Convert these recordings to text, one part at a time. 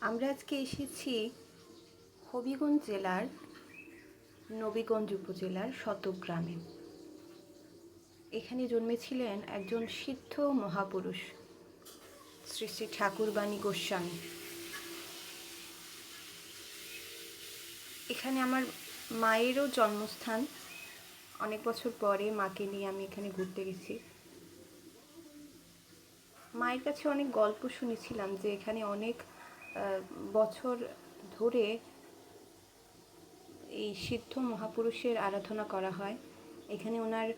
আমরা আজকে এসেছি হবিগঞ্জ জেলার নবীগঞ্জ উপজেলার শতগ্রামে। এখানে জন্মেছিলেন একজন সিদ্ধ মহাপুরুষ শ্রী শ্রী ঠাকুরবাণী গোস্বামী। এখানে আমার মায়েরও জন্মস্থান। অনেক বছর পরে মাকে নিয়ে আমি এখানে ঘুরতে গেছি। মায়ের কাছে অনেক গল্প শুনেছিলাম যে এখানে অনেক বছর ধরে এই সিদ্ধ মহাপুরুষের আরাধনা করা হয়। এখানে ওনার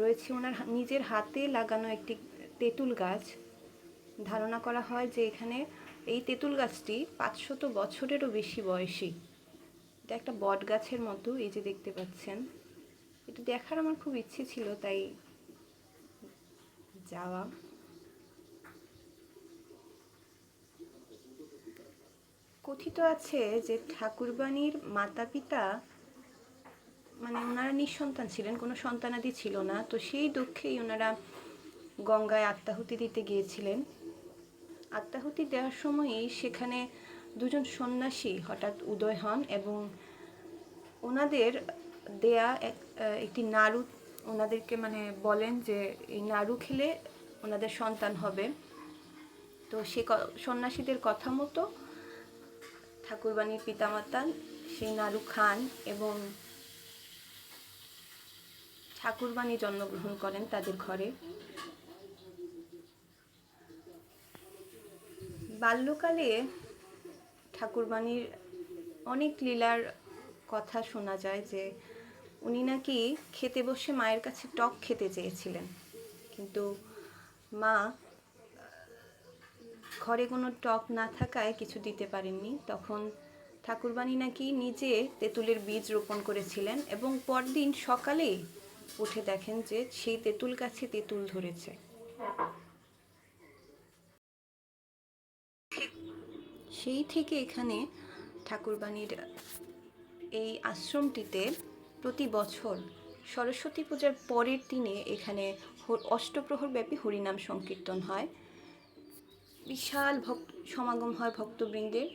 রয়েছে, ওনার নিজের হাতে লাগানো একটি তেঁতুল গাছ। ধারণা করা হয় যে এখানে এই তেঁতুল গাছটি পাঁচশত বছরেরও বেশি বয়সী। এটা একটা বট গাছের মতো, এই যে দেখতে পাচ্ছেন। এটা দেখার আমার খুব ইচ্ছে ছিল, তাই যাওয়া। কথিত আছে যে ঠাকুরবাণীর মাতা পিতা মানে ওনারা নিঃসন্তান ছিলেন, কোনো সন্তানাদি ছিল না। তো সেই দুঃখেই ওনারা গঙ্গায় আত্মাহুতি দিতে গিয়েছিলেন। আত্মাহুতি দেওয়ার সময়ই সেখানে দুজন সন্ন্যাসী হঠাৎ উদয় হন এবং ওনাদের দেয়া এক একটি নাড়ু ওনাদেরকে মানে বলেন যে, এই নাড়ু খেলে ওনাদের সন্তান হবে। তো সে সন্ন্যাসীদের কথা মতো ঠাকুরবাণীর পিতামাতা সেই নাড়ু খান এবং ঠাকুরবাণী জন্মগ্রহণ করেন তাদের ঘরে। বাল্যকালে ঠাকুরবাণীর অনেক লীলার কথা শোনা যায় যে উনি নাকি খেতে বসে মায়ের কাছে টক খেতে চেয়েছিলেন। কিন্তু মা ঘরে কোনো টক না থাকায় কিছু দিতে পারেননি। তখন ঠাকুরবাণী নাকি নিজে তেঁতুলের বীজ রোপণ করেছিলেন এবং পরদিন সকালে উঠে দেখেন যে সেই তেঁতুল গাছে তেঁতুল ধরেছে। সেই থেকে এখানে ঠাকুরবাণীর এই আশ্রমটিতে প্রতি বছর সরস্বতী পূজার পরের দিনে এখানে অষ্টপ্রহর ব্যাপী হরিনাম সংকীর্তন হয়। বিশাল ভক্ত, সমাগম হয় ভক্তবৃন্দের।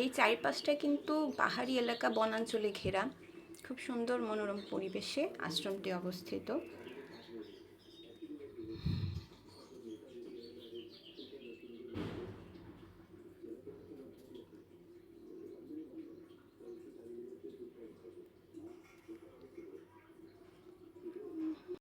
এই চারিপাশটা কিন্তু পাহাড়ি এলাকা, বনাঞ্চলে ঘেরা। খুব সুন্দর মনোরম পরিবেশে আশ্রমটি অবস্থিত।